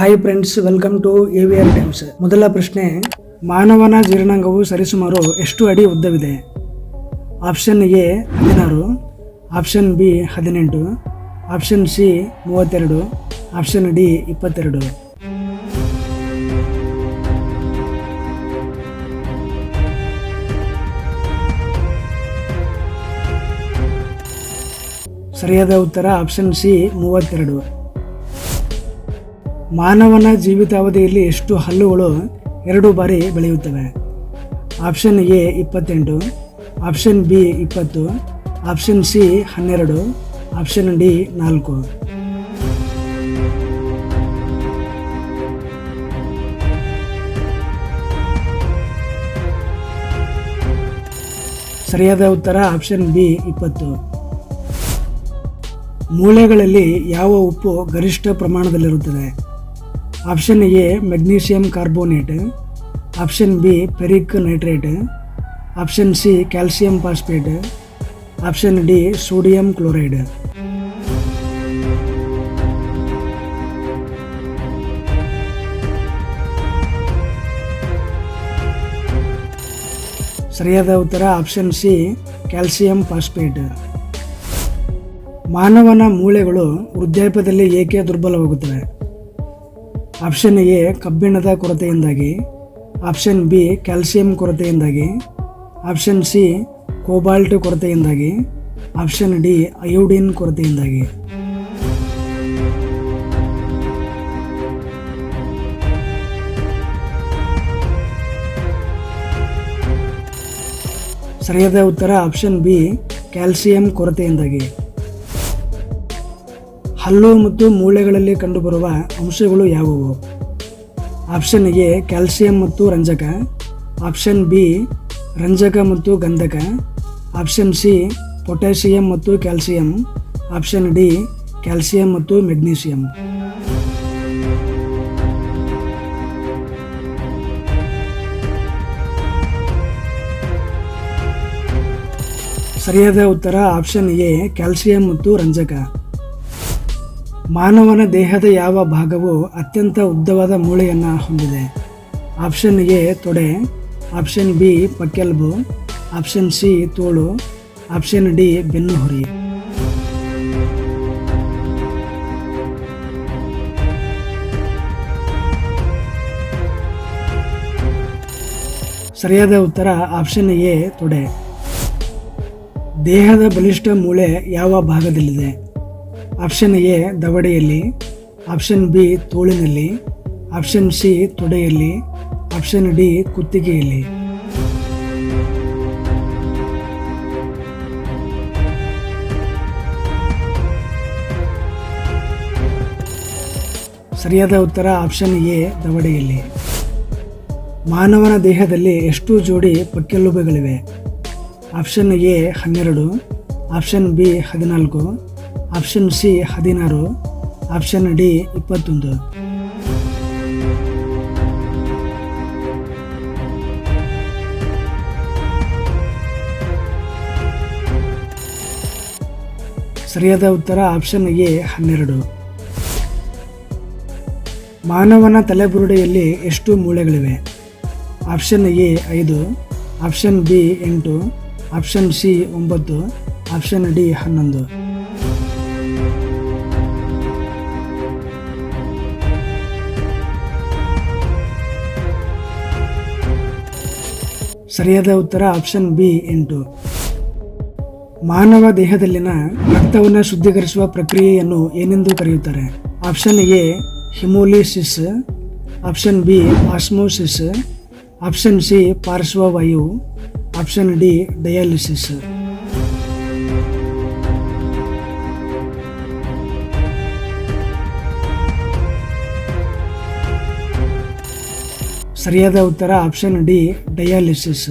Hi friends welcome to AVR Times ಮೊದಲ ಪ್ರಶ್ನೆ, ಮಾನವನ ಜೀರ್ಣಾಂಗವು ಸರಿಸುಮಾರು ಎಷ್ಟು ಅಡಿ ಉದ್ದವಿದೆ? ಆಪ್ಷನ್ ಎ, ಹದಿನಾರು. ಆಪ್ಷನ್ ಬಿ, ಹದಿನೆಂಟು. ಆಪ್ಷನ್ ಸಿ, ಮೂವತ್ತೆರಡು. ಆಪ್ಷನ್ ಡಿ, ಇಪ್ಪತ್ತೆರಡು. ಸರಿಯಾದ ಉತ್ತರ ಆಪ್ಷನ್ ಸಿ, ಮೂವತ್ತೆರಡು. ಮಾನವನ ಜೀವಿತಾವಧಿಯಲ್ಲಿ ಎಷ್ಟು ಹಲ್ಲುಗಳು ಎರಡು ಬಾರಿ ಬೆಳೆಯುತ್ತವೆ? ಆಪ್ಷನ್ ಎ ಇಪ್ಪತ್ತೆಂಟು, ಆಪ್ಷನ್ ಬಿ ಇಪ್ಪತ್ತು, ಆಪ್ಷನ್ ಸಿ ಹನ್ನೆರಡು, ಆಪ್ಷನ್ ಡಿ ನಾಲ್ಕು. ಸರಿಯಾದ ಉತ್ತರ ಆಪ್ಷನ್ ಬಿ ಇಪ್ಪತ್ತು. ಮೂಳೆಗಳಲ್ಲಿ ಯಾವ ಉಪ್ಪು ಗರಿಷ್ಠ ಪ್ರಮಾಣದಲ್ಲಿರುತ್ತದೆ? Option A magnesium carbonate. Option B, ferric nitrate. Option C, calcium phosphate. Option D, sodium chloride. ಸರಿಯಾದ ಉತ್ತರ ಆಪ್ಷನ್ ಸಿ, ಕ್ಯಾಲ್ಸಿಯಂ ಫಾಸ್ಫೇಟ್. ಮಾನವನ ಮೂಳೆಗಳು ವೃದ್ಧಾಪ್ಯದಲ್ಲಿ ಏಕೆ ದುರ್ಬಲವಾಗುತ್ತವೆ? ಆಪ್ಷನ್ ಎ ಕಬ್ಬಿಣದ ಕೊರತೆಯಿಂದಾಗಿ. ಆಪ್ಷನ್ ಬಿ ಕ್ಯಾಲ್ಸಿಯಂ ಕೊರತೆಯಿಂದಾಗಿ. ಆಪ್ಷನ್ ಸಿ ಕೋಬಾಲ್ಟ್ ಕೊರತೆಯಿಂದಾಗಿ. ಆಪ್ಷನ್ ಡಿ ಅಯೋಡಿನ್ ಕೊರತೆಯಿಂದಾಗಿ. ಸರಿಯಾದ ಉತ್ತರ ಆಪ್ಷನ್ ಬಿ ಕ್ಯಾಲ್ಸಿಯಂ ಕೊರತೆಯಿಂದಾಗಿ. ಹಲ್ಲು ಮತ್ತು ಮೂಳೆಗಳಲ್ಲಿ ಕಂಡುಬರುವ ಅಂಶಗಳು ಯಾವುವು? ಆಪ್ಷನ್ ಎ, ಕ್ಯಾಲ್ಸಿಯಂ ಮತ್ತು ರಂಜಕ. ಆಪ್ಷನ್ ಬಿ, ರಂಜಕ ಮತ್ತು ಗಂಧಕ. ಆಪ್ಷನ್ ಸಿ, ಪೊಟ್ಯಾಸಿಯಂ ಮತ್ತು ಕ್ಯಾಲ್ಸಿಯಂ. ಆಪ್ಷನ್ ಡಿ, ಕ್ಯಾಲ್ಸಿಯಂ ಮತ್ತು ಮೆಗ್ನೀಷಿಯಂ ಸರಿಯಾದ ಉತ್ತರ ಆಪ್ಷನ್ ಎ, ಕ್ಯಾಲ್ಸಿಯಂ ಮತ್ತು ರಂಜಕ. ಮಾನವನ ದೇಹದ ಯಾವ ಭಾಗವು ಅತ್ಯಂತ ಉದ್ದವಾದ ಮೂಳೆಯನ್ನು ಹೊಂದಿದೆ. ಆಪ್ಷನ್ ಎ ತೊಡೆ, ಆಪ್ಷನ್ ಬಿ ಪಕ್ಕೆಲ್ಬು, ಆಪ್ಷನ್ ಸಿ ತೋಳು, ಆಪ್ಷನ್ ಡಿ ಬೆನ್ನು ಹುರಿ. ಸರಿಯಾದ ಉತ್ತರ ಆಪ್ಷನ್ ಎ ತೊಡೆ. ದೇಹದ ಬಲಿಷ್ಠ ಮೂಳೆ ಯಾವ ಭಾಗದಲ್ಲಿದೆ? ಆಪ್ಷನ್ ಎ ದವಡೆಯಲ್ಲಿ, ಆಪ್ಷನ್ ಬಿ ತೋಳಿನಲ್ಲಿ, ಆಪ್ಷನ್ ಸಿ ತೊಡೆಯಲ್ಲಿ, ಆಪ್ಷನ್ ಡಿ ಕುತ್ತಿಗೆಯಲ್ಲಿ. ಸರಿಯಾದ ಉತ್ತರ ಆಪ್ಷನ್ ಎ ದವಡೆಯಲ್ಲಿ. ಮಾನವನ ದೇಹದಲ್ಲಿ ಎಷ್ಟು ಜೋಡಿ ಪಕ್ಕೆಲುಬುಗಳಿವೆ? ಆಪ್ಷನ್ ಎ ಹನ್ನೆರಡು, ಆಪ್ಷನ್ ಬಿ ಹದಿನಾಲ್ಕು ಆಪ್ಷನ್ ಸಿ ಹದಿನಾರು, ಆಪ್ಷನ್ ಡಿ ಇಪ್ಪತ್ತೊಂದು. ಸರಿಯಾದ ಉತ್ತರ ಆಪ್ಷನ್ ಎ ಹನ್ನೆರಡು. ಮಾನವನ ತಲೆಬುರುಡೆಯಲ್ಲಿ ಎಷ್ಟು ಮೂಳೆಗಳಿವೆ? ಆಪ್ಷನ್ ಎ ಐದು, ಆಪ್ಷನ್ ಬಿ ಎಂಟು, ಆಪ್ಷನ್ ಸಿ ಒಂಬತ್ತು, ಆಪ್ಷನ್ ಡಿ ಹನ್ನೊಂದು. ಸರಿಯಾದ ಉತ್ತರ ಆಪ್ಷನ್ ಬಿ ಎಂಟು. ಮಾನವ ದೇಹದಲ್ಲಿನ ರಕ್ತವನ್ನು ಶುದ್ಧೀಕರಿಸುವ ಪ್ರಕ್ರಿಯೆಯನ್ನು ಏನೆಂದು ಕರೆಯುತ್ತಾರೆ? Option A haemolysis option B osmosis option C ಪಾರ್ಶ್ವವಾಯು. ಆಪ್ಷನ್ ಡಿ ಡಯಾಲಿಸಿಸ್ ಸರಿಯಾದ ಉತ್ತರ ಆಪ್ಷನ್ ಡಿ ಡಯಾಲಿಸಿಸ್.